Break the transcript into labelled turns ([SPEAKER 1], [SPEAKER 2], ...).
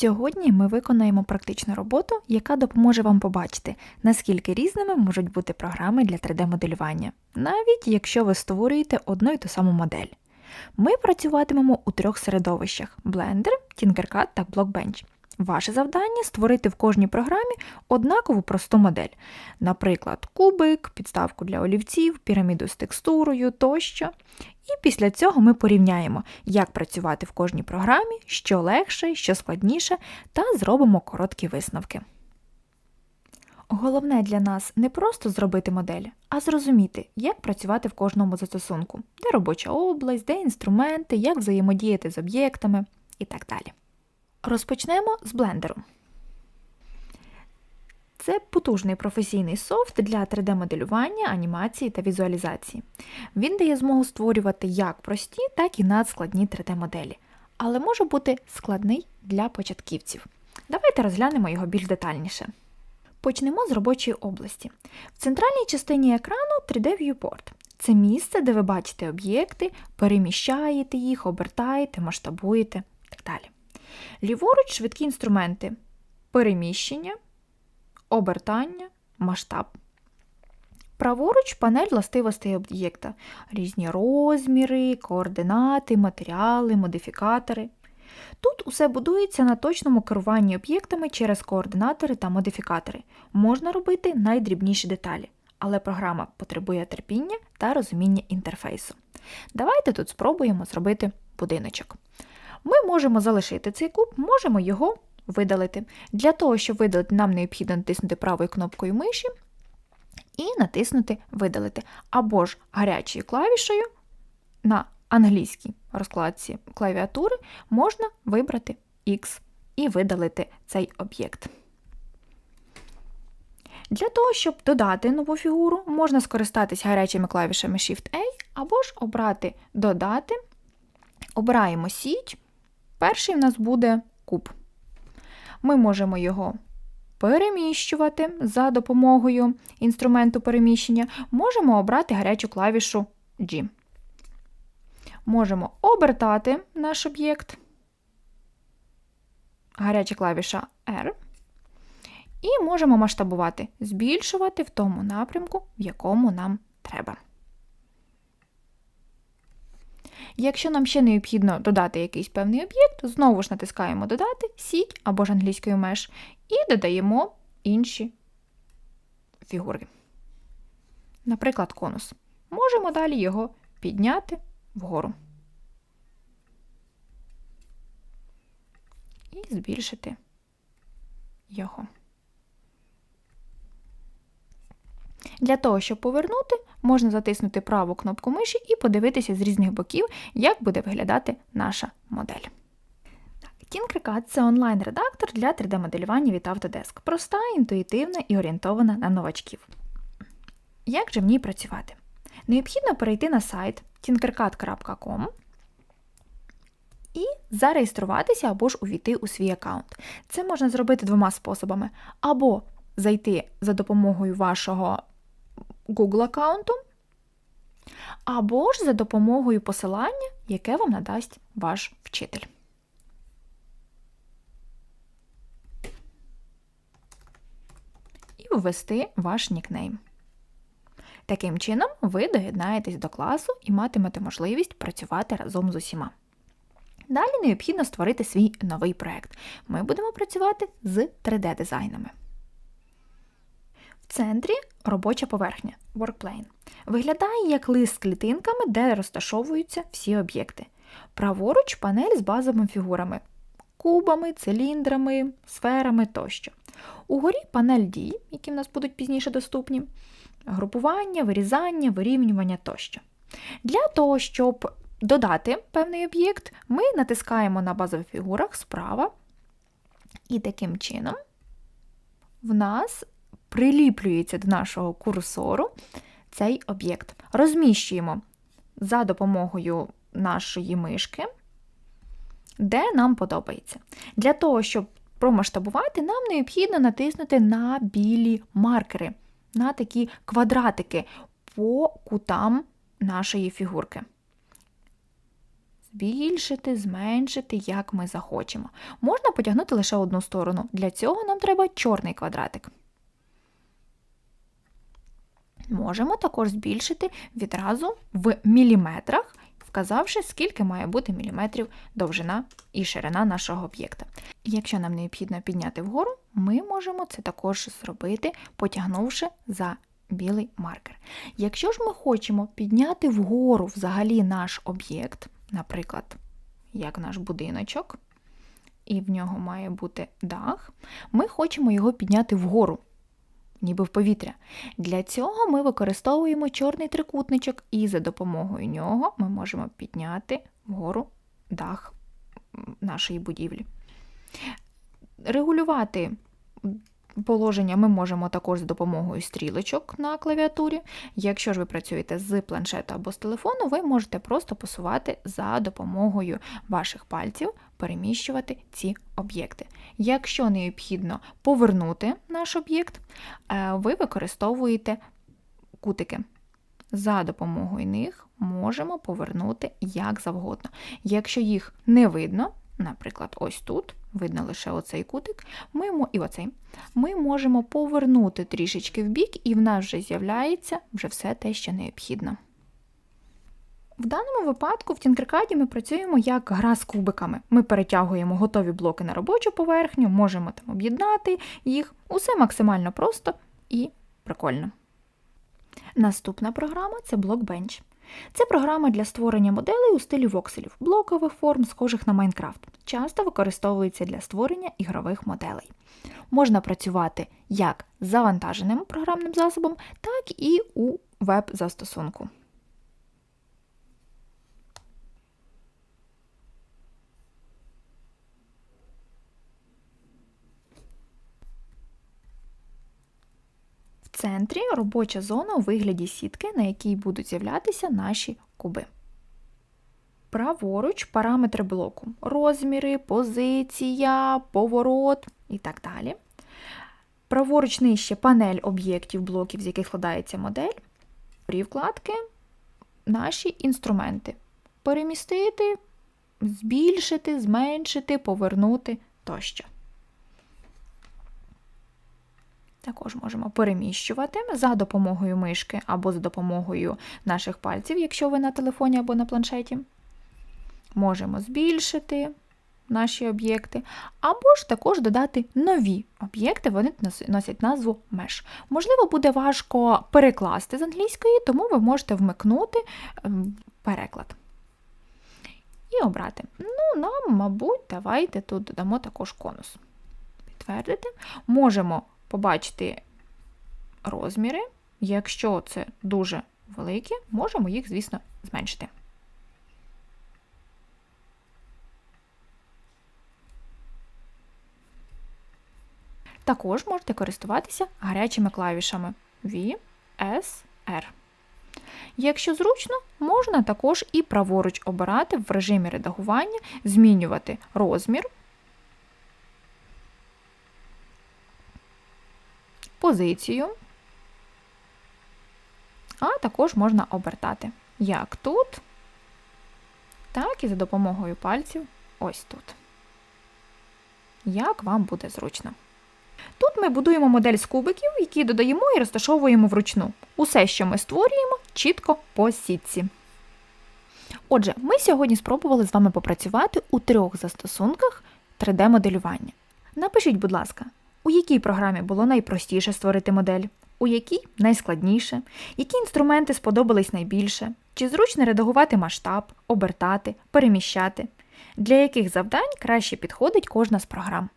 [SPEAKER 1] Сьогодні ми виконаємо практичну роботу, яка допоможе вам побачити, наскільки різними можуть бути програми для 3D-моделювання, навіть якщо ви створюєте одну і ту саму модель. Ми працюватимемо у трьох середовищах: Blender, Tinkercad та Blockbench. Ваше завдання створити в кожній програмі однакову просту модель, наприклад, кубик, підставку для олівців, піраміду з текстурою тощо. І після цього ми порівняємо, як працювати в кожній програмі, що легше, що складніше, та зробимо короткі висновки. Головне для нас не просто зробити модель, а зрозуміти, як працювати в кожному застосунку, де робоча область, де інструменти, як взаємодіяти з об'єктами і так далі. Розпочнемо з блендеру. Це потужний професійний софт для 3D-моделювання, анімації та візуалізації. Він дає змогу створювати як прості, так і надскладні 3D-моделі, але може бути складний для початківців. Давайте розглянемо його більш детальніше. Почнемо з робочої області. В центральній частині екрану 3D-viewport. Це місце, де ви бачите об'єкти, переміщаєте їх, обертаєте, масштабуєте так далі. Ліворуч швидкі інструменти переміщення, обертання, масштаб. Праворуч панель властивостей об'єкта, різні розміри, координати, матеріали, модифікатори. Тут усе будується на точному керуванні об'єктами через координатори та модифікатори. Можна робити найдрібніші деталі, але програма потребує терпіння та розуміння інтерфейсу. Давайте тут спробуємо зробити будиночок. Ми можемо залишити цей куб, можемо його видалити. Для того, щоб видалити, нам необхідно натиснути правою кнопкою миші і натиснути Видалити. Або ж гарячою клавішею на англійській розкладці клавіатури можна вибрати X і видалити цей об'єкт. Для того, щоб додати нову фігуру, можна скористатись гарячими клавішами Shift-A або ж обрати Додати. Обираємо сіть. Перший в нас буде куб. Ми можемо його переміщувати за допомогою інструменту переміщення. Можемо обрати гарячу клавішу G. Можемо обертати наш об'єкт, гаряча клавіша R. І можемо масштабувати, збільшувати в тому напрямку, в якому нам треба. Якщо нам ще необхідно додати якийсь певний об'єкт, знову ж натискаємо Додати, сіть або ж англійською меж, і додаємо інші фігури. Наприклад, конус. Можемо далі його підняти вгору. І збільшити його. Для того, щоб повернути, можна затиснути праву кнопку миші і подивитися з різних боків, як буде виглядати наша модель. Tinkercad – це онлайн-редактор для 3D-моделювання від Autodesk. Проста, інтуїтивна і орієнтована на новачків. Як же в ній працювати? Необхідно перейти на сайт tinkercad.com і зареєструватися або ж увійти у свій аккаунт. Це можна зробити двома способами: або зайти за допомогою вашого Google аккаунту, або ж за допомогою посилання, яке вам надасть ваш вчитель. І ввести ваш нікнейм. Таким чином, ви доєднаєтесь до класу і матимете можливість працювати разом з усіма. Далі необхідно створити свій новий проєкт. Ми будемо працювати з 3D-дизайнами. В центрі робоча поверхня Workplane. Виглядає як лист з клітинками, де розташовуються всі об'єкти. Праворуч панель з базовими фігурами кубами, циліндрами, сферами тощо. Угорі панель дій, які в нас будуть пізніше доступні, групування, вирізання, вирівнювання тощо. Для того, щоб додати певний об'єкт, ми натискаємо на базових фігурах справа, і таким чином в нас приліплюється до нашого курсору цей об'єкт. Розміщуємо за допомогою нашої мишки, де нам подобається. Для того, щоб промасштабувати, нам необхідно натиснути на білі маркери, на такі квадратики по кутам нашої фігурки. збільшити, зменшити, як ми захочемо. Можна потягнути лише одну сторону. Для цього нам треба чорний квадратик. Можемо також збільшити відразу в міліметрах, вказавши, скільки має бути міліметрів довжина і ширина нашого об'єкта. Якщо нам необхідно підняти вгору, ми можемо це також зробити, потягнувши за білий маркер. Якщо ж ми хочемо підняти вгору взагалі наш об'єкт, наприклад, як наш будиночок, і в нього має бути дах, ми хочемо його підняти вгору, ніби в повітря. Для цього ми використовуємо чорний трикутничок, і за допомогою нього ми можемо підняти вгору дах нашої будівлі. Регулювати положення ми можемо також з допомогою стрілочок на клавіатурі. Якщо ж ви працюєте з планшету або з телефону, ви можете просто посувати за допомогою ваших пальців, переміщувати ці об'єкти. Якщо необхідно повернути наш об'єкт, е, ви використовуєте кутики. За допомогою них можемо повернути як завгодно. Якщо їх не видно, наприклад, ось тут, видно лише оцей кутик, ми, і оцей, ми можемо повернути трішечки в бік, і в нас вже з'являється вже все те, що необхідно. В даному випадку в Tinkercad ми працюємо як гра з кубиками. Ми перетягуємо готові блоки на робочу поверхню, можемо там об'єднати їх. Усе максимально просто і прикольно. Наступна програма це Blockbench. Це програма для створення моделей у стилі вокселів, блокових форм, схожих на Майнкрафт. Часто використовується для створення ігрових моделей. Можна працювати як з завантаженим програмним засобом, так і у веб-застосунку. Центрі робоча зона у вигляді сітки, на якій будуть з'являтися наші куби. Праворуч параметри блоку, розміри, позиція, поворот і так далі. Праворуч нижче панель об'єктів блоків, з яких складається модель. При вкладки наші інструменти. Перемістити, збільшити, зменшити, повернути тощо. Також можемо переміщувати за допомогою мишки або за допомогою наших пальців, якщо ви на телефоні або на планшеті. Можемо збільшити наші об'єкти, або ж також додати нові об'єкти, вони носять назву Mesh. Можливо, буде важко перекласти з англійської, тому ви можете вмикнути ем, переклад. І обрати. Ну, нам, мабуть, давайте тут додамо також конус. Підтвердити. Можемо побачити розміри. Якщо це дуже великі, можемо їх, звісно, зменшити. Також можете користуватися гарячими клавішами V, S, R. Якщо зручно, можна також і праворуч обирати в режимі редагування, змінювати розмір, позицію, а також можна обертати як тут, так і за допомогою пальців ось тут. Як вам буде зручно. Тут ми будуємо модель з кубиків, які додаємо і розташовуємо вручну. Усе, що ми створюємо, чітко по сітці. Отже, ми сьогодні спробували з вами попрацювати у трьох застосунках 3D-моделювання. Напишіть, будь ласка, у якій програмі було найпростіше створити модель, у якій найскладніше, які інструменти сподобались найбільше, чи зручно редагувати масштаб, обертати, переміщати, для яких завдань краще підходить кожна з програм.